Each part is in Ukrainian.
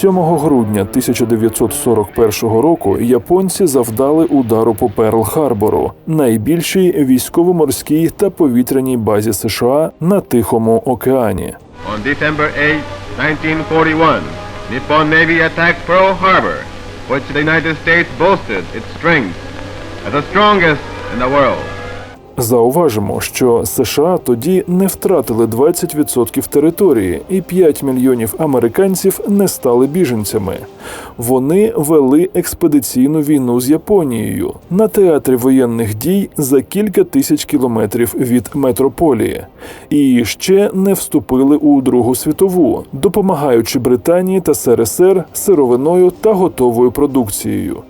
7 грудня 1941 року японці завдали удару по Перл-Харбору, найбільшій військово-морській та повітряній базі США на Тихому океані. On December 8, 1941, Nippon Navy attacked Pearl Harbor, which the United States boasted its strength as the strongest in the world. Зауважимо, що США тоді не втратили 20% території, і 5 мільйонів американців не стали біженцями. Вони вели експедиційну війну з Японією на театрі воєнних дій за кілька тисяч кілометрів від метрополії, і ще не вступили у Другу світову, допомагаючи Британії та СРСР сировиною та готовою продукцією.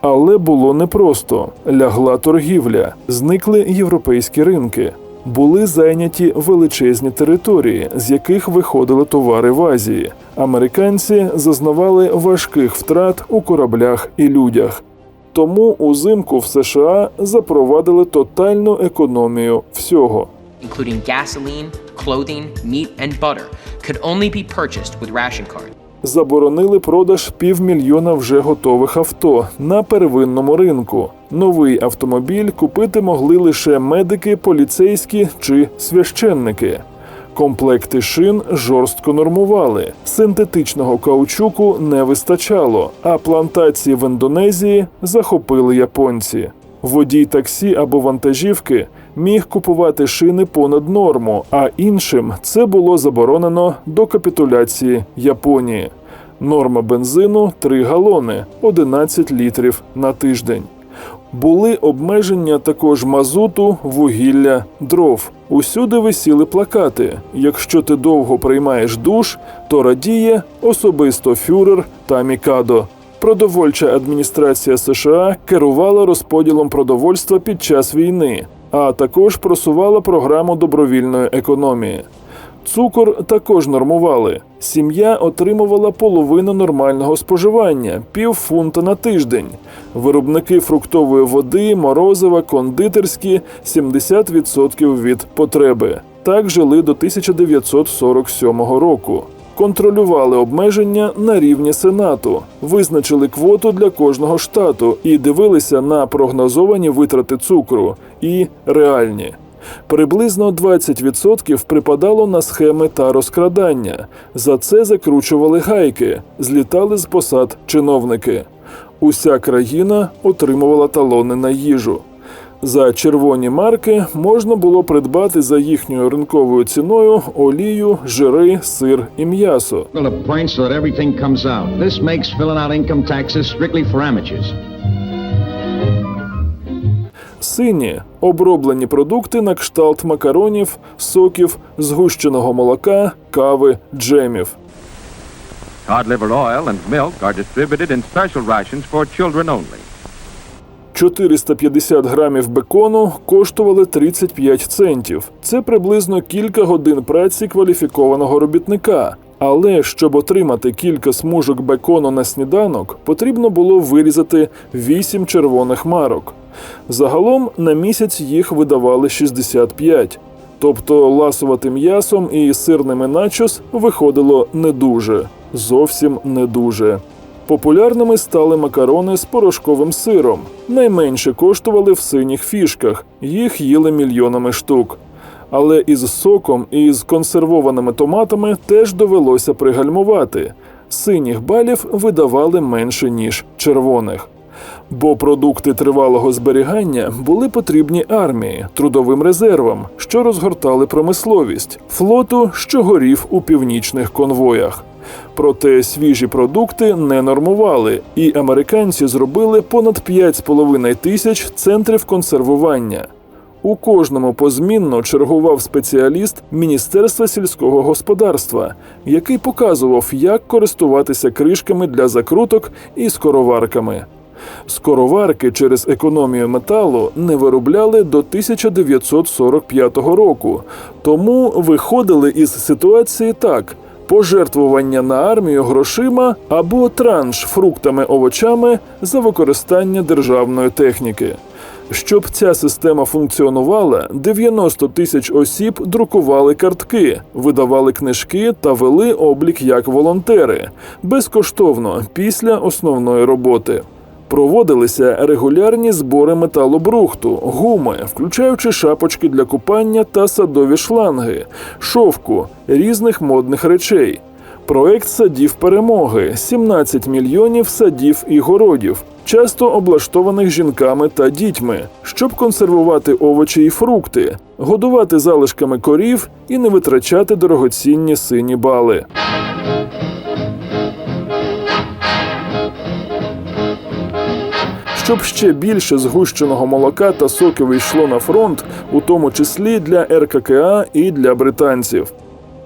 Але було непросто. Лягла торгівля, зникли європейські ринки. Були зайняті величезні території, з яких виходили товари в Азії. Американці зазнавали важких втрат у кораблях і людях. Тому узимку в США запровадили тотальну економію всього. including gasoline, clothing, meat, and butter, could only be purchased with ration card. Заборонили продаж півмільйона вже готових авто на первинному ринку. Новий автомобіль купити могли лише медики, поліцейські чи священники. Комплекти шин жорстко нормували. Синтетичного каучуку не вистачало, а плантації в Індонезії захопили японці. Водій таксі або вантажівки міг купувати шини понад норму, а іншим це було заборонено до капітуляції Японії. Норма бензину 3 галони 11 літрів на тиждень. Були обмеження також мазуту, вугілля, дров. Усюди висіли плакати: якщо ти довго приймаєш душ, то радіє особисто фюрер та мікадо. Продовольча адміністрація США керувала розподілом продовольства під час війни, а також просувала програму добровільної економії. Цукор також нормували. Сім'я отримувала половину нормального споживання пів фунта на тиждень. Виробники фруктової води, морозива, кондитерські 70% від потреби. Так жили до 1947 року. Контролювали обмеження на рівні сенату, визначили квоту для кожного штату і дивилися на прогнозовані витрати цукру і реальні. Приблизно 20% припадало на схеми та розкрадання. За це закручували гайки, злітали з посад чиновники. Уся країна отримувала талони на їжу. За червоні марки можна було придбати за їхньою ринковою ціною олію, жири, сир і м'ясо. Сині оброблені продукти на кшталт макаронів, соків, згущеного молока, кави, джемів. Cod liver oil and milk are distributed in special rations for children only. 450 грамів бекону коштували 35 центів. Це приблизно кілька годин праці кваліфікованого робітника. Але щоб отримати кілька смужок бекону на сніданок, потрібно було вирізати 8 червоних марок. Загалом на місяць їх видавали 65. Тобто ласувати м'ясом і сирними начос виходило не дуже, зовсім не дуже. Популярними стали макарони з порошковим сиром. Найменше коштували в синіх фішках, їх їли мільйонами штук. Але із соком і з консервованими томатами теж довелося пригальмувати. Синіх балів видавали менше, ніж червоних. Бо продукти тривалого зберігання були потрібні армії, трудовим резервам, що розгортали промисловість, флоту, що горів у північних конвоях. Проте свіжі продукти не нормували, і американці зробили понад 5,5 тисяч центрів консервування. У кожному позмінно чергував спеціаліст Міністерства сільського господарства, який показував, як користуватися кришками для закруток і скороварками. Скороварки через економію металу не виробляли до 1945 року, тому виходили із ситуації так: пожертвування на армію грошима або транш фруктами овочами за використання державної техніки. Щоб ця система функціонувала, 90 тисяч осіб друкували картки, видавали книжки та вели облік як волонтери безкоштовно після основної роботи. Проводилися регулярні збори металобрухту, гуми, включаючи шапочки для купання та садові шланги, шовку, різних модних речей. Проект садів перемоги 17 мільйонів садів і городів, часто облаштованих жінками та дітьми, щоб консервувати овочі і фрукти, годувати залишками корів і не витрачати дорогоцінні сині бали. Щоб ще більше згущеного молока та соків йшло на фронт, у тому числі для РККА і для британців.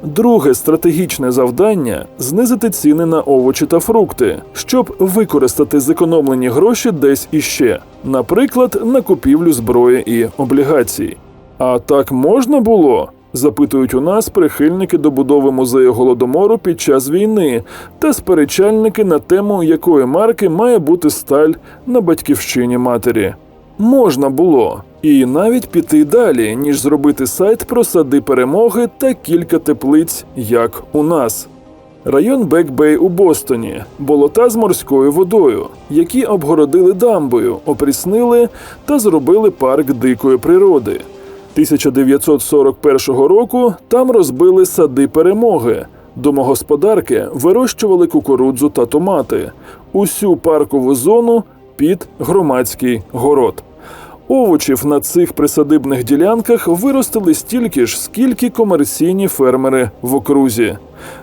Друге стратегічне завдання знизити ціни на овочі та фрукти, щоб використати зекономлені гроші десь іще, наприклад, на купівлю зброї і облігацій. А так можна було? Запитують у нас прихильники добудови музею голодомору під час війни та сперечальники на тему, якої марки має бути сталь на батьківщині матері. Можна було і навіть піти далі, ніж зробити сайт про сади перемоги та кілька теплиць, як у нас. Район Бек-Бей у Бостоні, болота з морською водою, які обгородили дамбою, опріснили та зробили парк дикої природи. 1941 року там розбили сади перемоги. Домогосподарки вирощували кукурудзу та томати, усю паркову зону під громадський город. Овочів на цих присадибних ділянках виростили стільки ж, скільки комерційні фермери в окрузі.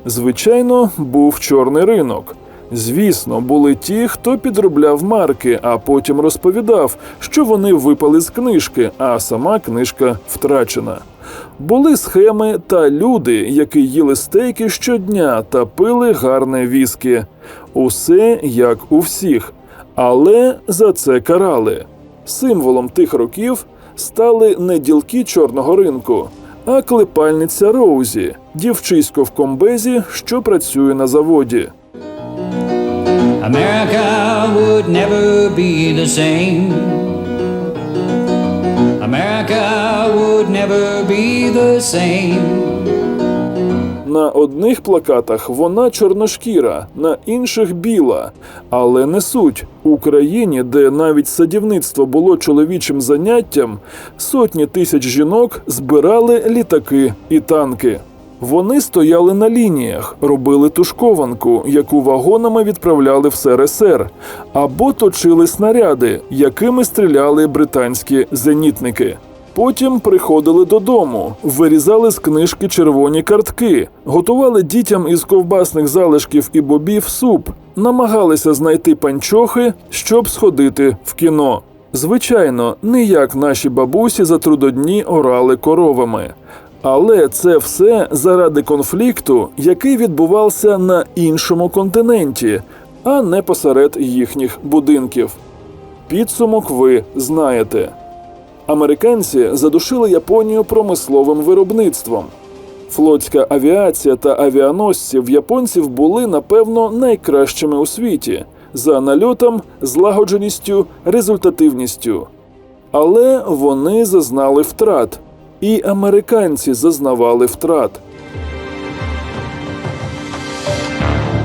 Звичайно, був чорний ринок. Звісно, були ті, хто підробляв марки, а потім розповідав, що вони випали з книжки, а сама книжка втрачена. Були схеми та люди, які їли стейки щодня та пили гарне віскі. Усе як у всіх, але за це карали. Символом тих років стали не ділки чорного ринку, а клепальниця Роузі, дівчисько в комбезі, що працює на заводі. America would never be the same. America would never be the same. На одних плакатах вона чорношкіра, на інших біла. Але не суть. У країні, де навіть садівництво було чоловічим заняттям, сотні тисяч жінок збирали літаки і танки. Вони стояли на лініях, робили тушкованку, яку вагонами відправляли в СРСР, або точили снаряди, якими стріляли британські зенітники. Потім приходили додому, вирізали з книжки червоні картки, готували дітям із ковбасних залишків і бобів суп, намагалися знайти панчохи, щоб сходити в кіно. Звичайно, не як наші бабусі за трудодні орали коровами. Але це все заради конфлікту, який відбувався на іншому континенті, а не посеред їхніх будинків. Підсумок ви знаєте. Американці задушили Японію промисловим виробництвом. Флотська авіація та авіаносці в японців були, напевно, найкращими у світі за нальотом, злагодженістю, результативністю. Але вони зазнали втрат, і американці зазнавали втрат.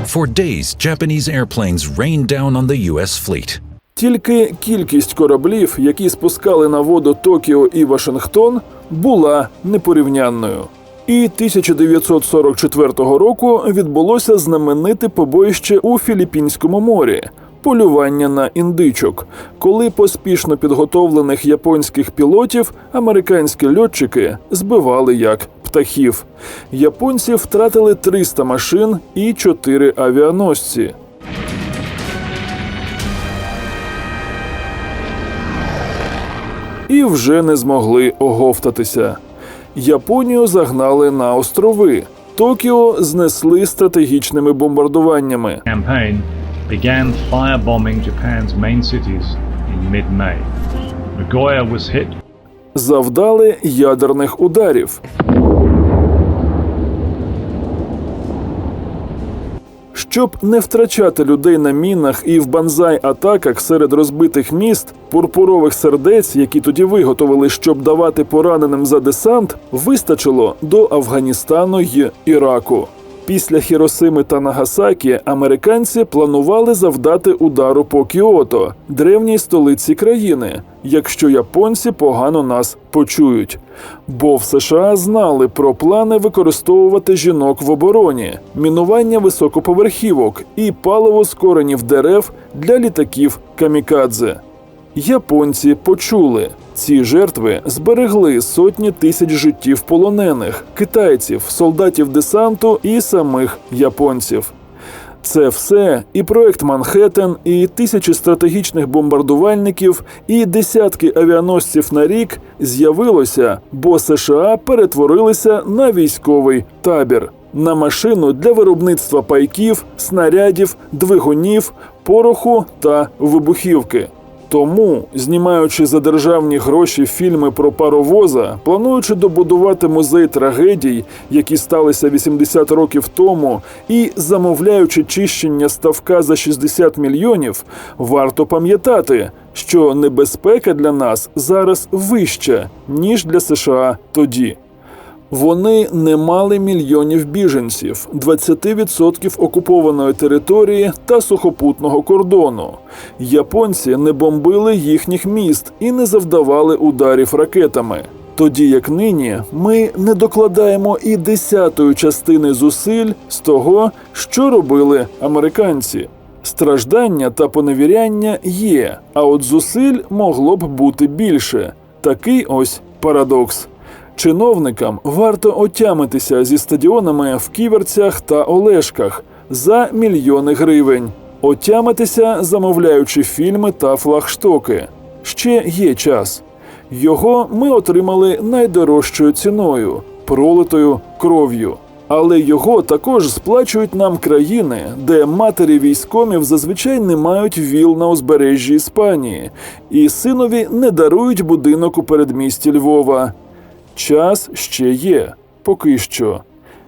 For days, Japanese airplanes rained down on the U.S. fleet. Тільки кількість кораблів, які спускали на воду Токіо і Вашингтон, була непорівнянною. І 1944 року відбулося знамените побоїще у Філіппінському морі полювання на індичок, коли поспішно підготовлених японських пілотів американські льотчики збивали як птахів. Японці втратили 300 машин і 4 авіаносці. і вже не змогли оговтатися. Японію загнали на острови. Токіо знесли стратегічними бомбардуваннями. campaign began firebombing Japan's main cities in mid-May. Nagoya was hit, Завдали ядерних ударів. Щоб не втрачати людей на мінах і в банзай-атаках серед розбитих міст, пурпурових сердець, які тоді виготовили, щоб давати пораненим за десант, вистачило до Афганістану й Іраку. Після Хіросими та Нагасакі американці планували завдати удару по Кіото, древній столиці країни, якщо японці погано нас почують. Бо в США знали про плани використовувати жінок в обороні, мінування високоповерхівок і паливо з коренів дерев для літаків камікадзе. Японці почули. Ці жертви зберегли сотні тисяч життів полонених, китайців, солдатів десанту і самих японців. Це все і проект Манхеттен, і тисячі стратегічних бомбардувальників, і десятки авіаносців на рік з'явилося, бо США перетворилися на військовий табір, на машину для виробництва пайків, снарядів, двигунів, пороху та вибухівки. Тому, знімаючи за державні гроші фільми про паровоза, плануючи добудувати музей трагедій, які сталися 80 років тому, і замовляючи чищення ставка за 60 мільйонів, варто пам'ятати, що небезпека для нас зараз вища, ніж для США тоді. Вони не мали мільйонів біженців, 20% окупованої території та сухопутного кордону. Японці не бомбили їхніх міст і не завдавали ударів ракетами. Тоді як нині ми не докладаємо і десятої частини зусиль з того, що робили американці. Страждання та поневіряння є, а от зусиль могло б бути більше. Такий ось парадокс. Чиновникам варто отямитися зі стадіонами в ківерцях та Олешках за мільйони гривень, отямитися, замовляючи фільми та флагштоки. Ще є час. Його ми отримали найдорожчою ціною пролитою кров'ю. Але його також сплачують нам країни, де матері військомів зазвичай не мають віл на узбережжі Іспанії, і синові не дарують будинок у передмісті Львова. Час ще є, поки що.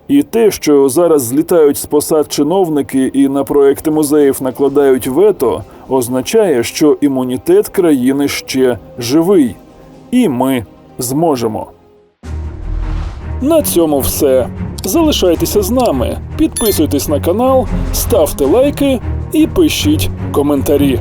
І те, що зараз злітають з посад чиновники і на проекти музеїв накладають вето, означає, що імунітет країни ще живий. І ми зможемо. На цьому все. Залишайтеся з нами, підписуйтесь на канал, ставте лайки і пишіть коментарі.